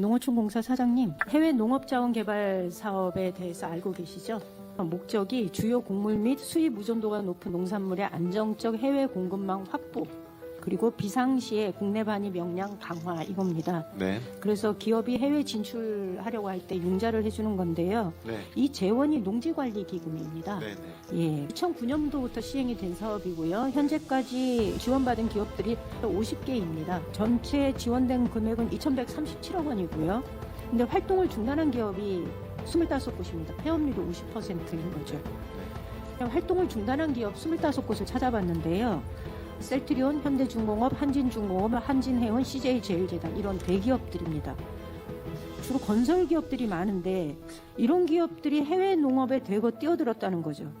농어촌공사 사장님, 해외 농업자원 개발 사업에 대해서 알고 계시죠? 목적이 주요 곡물 및 수입 의존도가 높은 농산물의 안정적 해외 공급망 확보, 그리고 비상시에 국내 반입 역량 강화 이겁니다. 네. 그래서 기업이 해외 진출하려고 할 때 융자를 해주는 건데요. 네. 이 재원이 농지관리기금입니다. 네. 네. 예, 2009년도부터 시행이 된 사업이고요. 현재까지 지원받은 기업들이 50개입니다. 전체 지원된 금액은 2,137억 원이고요. 근데 활동을 중단한 기업이 25곳입니다. 폐업률이 50%인 거죠. 활동을 중단한 기업 25곳을 찾아봤는데요. 셀트리온, 현대중공업, 한진중공업, 한진해운, CJ제일재단 이런 대기업들입니다. 주로 건설 기업들이 많은데 이런 기업들이 해외 농업에 대거 뛰어들었다는 거죠.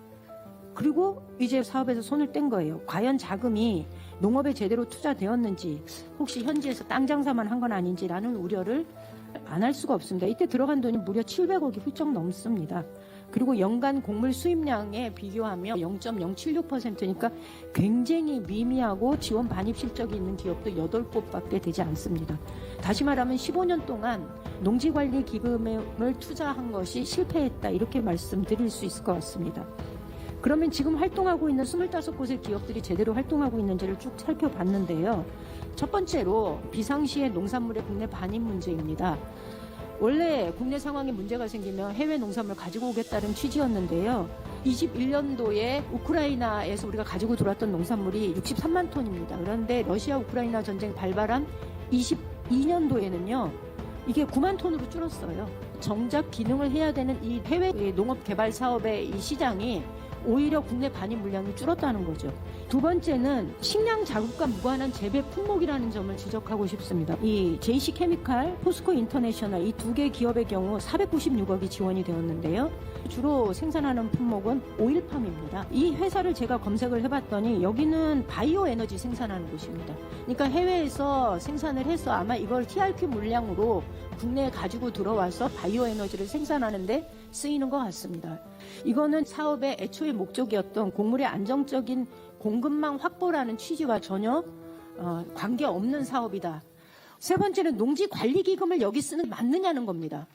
그리고 이제 사업에서 손을 뗀 거예요. 과연 자금이 농업에 제대로 투자되었는지 혹시 현지에서 땅 장사만 한 건 아닌지라는 우려를 안 할 수가 없습니다. 이때 들어간 돈이 무려 700억이 훌쩍 넘습니다. 그리고 연간 곡물 수입량에 비교하며 0.076%니까 굉장히 미미하고 지원 반입 실적이 있는 기업도 8곳밖에 되지 않습니다. 다시 말하면 15년 동안 농지관리 기금을 투자한 것이 실패했다 이렇게 말씀드릴 수 있을 것 같습니다. 그러면 지금 활동하고 있는 25곳의 기업들이 제대로 활동하고 있는지를 쭉 살펴봤는데요. 첫 번째로 비상시에 농산물의 국내 반입 문제입니다. 원래 국내 상황에 문제가 생기면 해외 농산물 가지고 오겠다는 취지였는데요. 21년도에 우크라이나에서 우리가 가지고 들어왔던 농산물이 63만 톤입니다. 그런데 러시아 우크라이나 전쟁 발발한 22년도에는요. 이게 9만 톤으로 줄었어요. 정작 기능을 해야 되는 이 해외 농업 개발 사업의 이 시장이 오히려 국내 반입 물량이 줄었다는 거죠. 두 번째는 식량 자급과 무관한 재배 품목이라는 점을 지적하고 싶습니다. 이 JC 케미칼, 포스코 인터내셔널 이 두 개 기업의 경우 496억이 지원이 되었는데요. 주로 생산하는 품목은 오일팜입니다. 이 회사를 제가 검색을 해봤더니 여기는 바이오 에너지 생산하는 곳입니다. 그러니까 해외에서 생산을 해서 아마 이걸 TRQ 물량으로 국내에 가지고 들어와서 바이오 에너지를 생산하는데 쓰이는 것 같습니다. 이거는 사업의 애초 의 목적이었던 곡물의 안정적인 공급망 확보라는 취지와 전혀 어, 관계없는 사업이다. 세 번째는 농지 관리 기금을 여기 쓰는 게 맞느냐는 겁니다.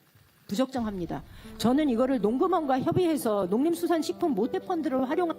부적정합니다. 저는 이거를 농금원과 협의해서 농림수산식품 모태펀드를 활용한